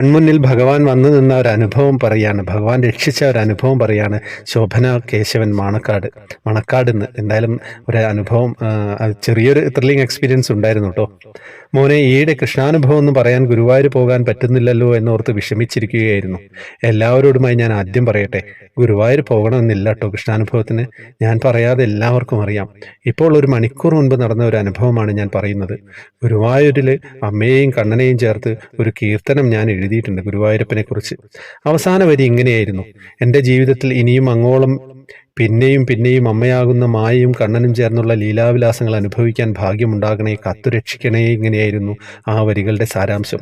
കൺമുന്നിൽ ഭഗവാൻ വന്നു നിന്ന ഒരു അനുഭവം പറയാണ്. ഭഗവാൻ രക്ഷിച്ച ഒരു അനുഭവം പറയാണ്. ശോഭന കേശവൻ മണക്കാട്. മണക്കാട് നിന്ന് എന്തായാലും ഒരു അനുഭവം ചെറിയൊരു ത്രില്ലിംഗ് എക്സ്പീരിയൻസ് ഉണ്ടായിരുന്നു കേട്ടോ. മോനെ ഈയിടെ കൃഷ്ണാനുഭവം എന്ന് പറയാൻ ഗുരുവായൂർ പോകാൻ പറ്റുന്നില്ലല്ലോ എന്നോർത്ത് വിഷമിച്ചിരിക്കുകയായിരുന്നു. എല്ലാവരോടുമായി ഞാൻ ആദ്യം പറയട്ടെ ഗുരുവായൂർ പോകണമെന്നില്ല കേട്ടോ കൃഷ്ണാനുഭവത്തിന്. ഞാൻ പറയാതെ എല്ലാവർക്കും അറിയാം. ഇപ്പോൾ ഒരു മണിക്കൂർ മുൻപ് നടന്ന ഒരു അനുഭവമാണ് ഞാൻ പറയുന്നത്. ഗുരുവായൂരിൽ അമ്മയെയും കണ്ണനെയും ചേർത്ത് ഒരു കീർത്തനം ഞാൻ എഴുതിയിട്ടുണ്ട് ഗുരുവായൂരപ്പനെ കുറിച്ച് അവസാന വരി ഇങ്ങനെയായിരുന്നു. എന്റെ ജീവിതത്തിൽ ഇനിയും അങ്ങോളം പിന്നെയും പിന്നെയും അമ്മയാകുന്ന മായയും കണ്ണനും ചേർന്നുള്ള ലീലാവിലാസങ്ങൾ അനുഭവിക്കാൻ ഭാഗ്യമുണ്ടാകണേ കത്തുരക്ഷിക്കണേ ഇങ്ങനെയായിരുന്നു ആ വരികളുടെ സാരാംശം.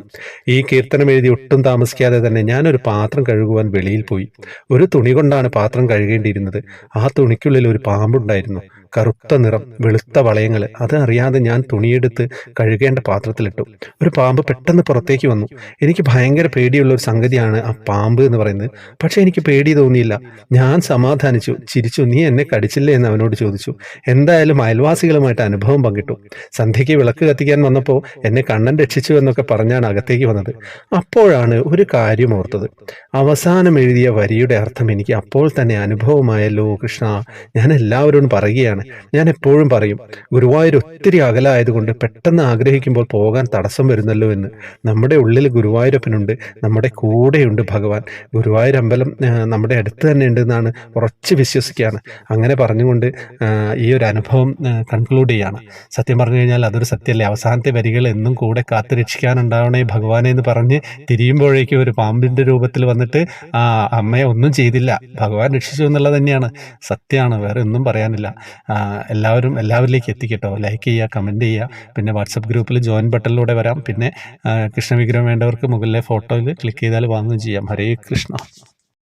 ഈ കീർത്തനം എഴുതി ഒട്ടും താമസിക്കാതെ തന്നെ ഞാനൊരു പാത്രം കഴുകുവാൻ വെളിയിൽ പോയി. ഒരു തുണി കൊണ്ടാണ് പാത്രം കഴുകേണ്ടിയിരുന്നത്. ആ തുണിക്കുള്ളിൽ ഒരു പാമ്പുണ്ടായിരുന്നു. കറുത്ത നിറം വെളുത്ത വളയങ്ങൾ അത് അറിയാതെ ഞാൻ തുണിയെടുത്ത് കഴുകേണ്ട പാത്രത്തിലിട്ടു. ഒരു പാമ്പ് പെട്ടെന്ന് പുറത്തേക്ക് വന്നു. എനിക്ക് ഭയങ്കര പേടിയുള്ള ഒരു സംഗതിയാണ് ആ പാമ്പ് എന്ന് പറയുന്നത്. പക്ഷേ എനിക്ക് പേടി തോന്നിയില്ല. ഞാൻ സമാധാനിച്ചു. ചിരിച്ചു. നീ എന്നെ കടിച്ചില്ലേ? എന്ന് അവനോട് ചോദിച്ചു. എന്തായാലും അയൽവാസികളുമായിട്ട് അനുഭവം പങ്കിട്ടു. സന്ധ്യയ്ക്ക് വിളക്ക് കത്തിക്കാൻ വന്നപ്പോൾ എന്നെ കണ്ണൻ രക്ഷിച്ചു എന്നൊക്കെ പറഞ്ഞാണ് അകത്തേക്ക് വന്നത്. അപ്പോഴാണ് ഒരു കാര്യം ഓർത്തത്. അവസാനം എഴുതിയ വരിയുടെ അർത്ഥം എനിക്ക് അപ്പോൾ തന്നെ അനുഭവമായല്ലോ കൃഷ്ണ. ഞാൻ എല്ലാവരോടും പറയുകയാണ്. ഞാൻ എപ്പോഴും പറയും ഗുരുവായൂർ ഒത്തിരി അകലായതുകൊണ്ട് പെട്ടെന്ന് ആഗ്രഹിക്കുമ്പോൾ പോകാൻ തടസ്സം വരുന്നല്ലോ എന്ന്. നമ്മുടെ ഉള്ളിൽ ഗുരുവായൂരപ്പനുണ്ട് നമ്മുടെ കൂടെയുണ്ട് ഭഗവാൻ. ഗുരുവായൂർ അമ്പലം നമ്മുടെ അടുത്ത് തന്നെ ഉണ്ടെന്നാണ് ഉറച്ച് വിശ്വസിക്കുകയാണ് അങ്ങനെ പറഞ്ഞുകൊണ്ട് ഈ ഒരു അനുഭവം കൺക്ലൂഡ് ചെയ്യാണ്. സത്യം പറഞ്ഞു കഴിഞ്ഞാൽ അതൊരു സത്യമല്ലേ? അവസാനത്തെ വരികൾ എന്നും കൂടെ കാത്തു രക്ഷിക്കാനുണ്ടാവണേ ഭഗവാനെ എന്ന് പറഞ്ഞ് തിരിയുമ്പോഴേക്കും ഒരു പാമ്പിന്റെ രൂപത്തിൽ വന്നിട്ട് ആ അമ്മയെ ഒന്നും ചെയ്തില്ല. ഭഗവാൻ രക്ഷിച്ചു എന്നുള്ളത് തന്നെയാണ്. സത്യമാണ് വേറെ ഒന്നും പറയാനില്ല. എല്ലാവരും എല്ലാവരിലേക്ക് എത്തിക്കട്ടോ. ലൈക്ക് ചെയ്യുക കമന്റ് ചെയ്യുക. പിന്നെ വാട്സപ്പ് ഗ്രൂപ്പിൽ ജോയിൻ ബട്ടണിലൂടെ വരാം. പിന്നെ കൃഷ്ണവിഗ്രഹം വേണ്ടവർക്ക് മുകളിലെ ഫോട്ടോയിൽ ക്ലിക്ക് ചെയ്താൽ വാങ്ങുകയും ചെയ്യാം. ഹരേ കൃഷ്ണ.